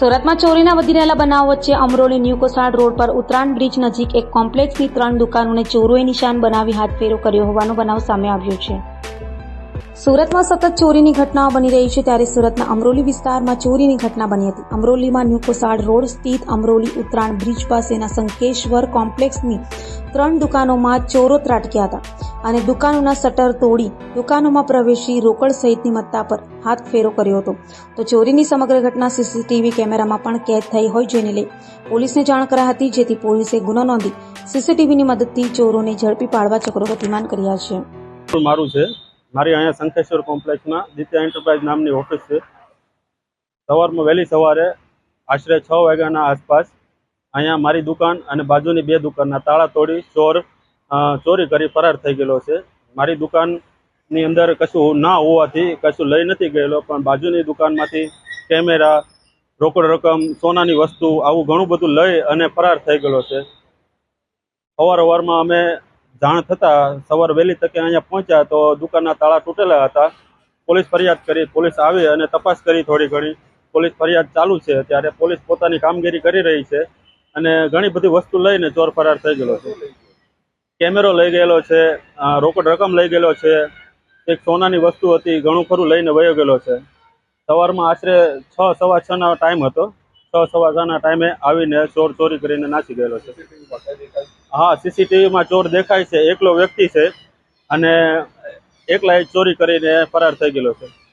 સુરતમાં ચોરીના વધી રહેલા બનાવ વચ્ચે અમરોલી ન્યૂ કોસાડ રોડ પર ઉત્તરાયણ બ્રિજ નજીક એક કોમ્પ્લેક્સની ત્રણ દુકાનોને ચોરોએ નિશાન બનાવી હાથફેરો કર્યો હોવાનો બનાવ સામે આવ્યો છે. સુરતમાં સતત ચોરીની ઘટનાઓ બની રહી છે ત્યારે સુરતના અમરોલી વિસ્તારમાં ચોરીની ઘટના બની હતી. અમરોલીમાં ન્યુકોસાડ રોડ સ્થિત અમરોલી ઉત્તરાયણ બ્રિજ પાસેના સંકેશ્વર કોમ્પ્લેક્સની ત્રણ દુકાનોમાં ચોરો ત્રાટક્યા હતા અને દુકાનોના શટર તોડી દુકાનોમાં પ્રવેશી રોકડ સહિતની મત્તા પર હાથ ફેરો કર્યો હતો. તો ચોરીની સમગ્ર ઘટના સીસીટીવી કેમેરામાં પણ કેદ થઈ હોય જેને લઈ પોલીસને જાણ કરાઈ હતી, જેથી પોલીસે ગુનો નોંધી સીસીટીવીની મદદથી ચોરોને ઝડપી પાડવા ચક્રો ગતિમાન કર્યા છે. મારું છે. મારી અહીંયા શંખેશ્વર કોમ્પ્લેક્સમાં દિત્યા એન્ટરપ્રાઇઝ નામની ઓફિસ છે. સવારમાં વહેલી સવારે આશરે છ વાગ્યાના આસપાસ અહીંયા મારી દુકાન અને બાજુની બે દુકાનના તાળા તોડી ચોર ચોરી કરી ફરાર થઈ ગયેલો છે. મારી દુકાનની અંદર કશું ના હોવાથી કશું લઈ નથી ગયેલો, પણ બાજુની દુકાનમાંથી કેમેરા, રોકડ રકમ, સોનાની વસ્તુ, આવું ઘણું બધું લઈ અને ફરાર થઈ ગયેલો છે. અવારવારમાં અમે જાણ થતાં સવાર વહેલી તકે અહીંયા પહોંચ્યા તો દુકાનના તાળા તૂટેલા હતા. પોલીસ ફરિયાદ કરી, પોલીસ આવી અને તપાસ કરી થોડી ઘણી. પોલીસ ફરિયાદ ચાલુ છે ત્યારે પોલીસ પોતાની કામગીરી કરી રહી છે અને ઘણી બધી વસ્તુ લઈને ચોર ફરાર થઈ ગયેલો છે. કેમેરો લઈ ગયેલો છે રોકડ રકમ લઈ ગયેલો છે, એક સોનાની વસ્તુ હતી, ઘણું ખરું લઈને વયો ગયેલો છે. સવારમાં આશરે છ, સવા છ ના ટાઈમ હતો. છ સવા છ ટાઈમે આવીને ચોર ચોરી કરીને નાસી ગયેલો છે. હા સીસીટીવીમાં ચોર દેખાય છે, એકલો વ્યક્તિ છે અને એકલા ચોરી કરીને ફરાર થઈ ગયેલો છે.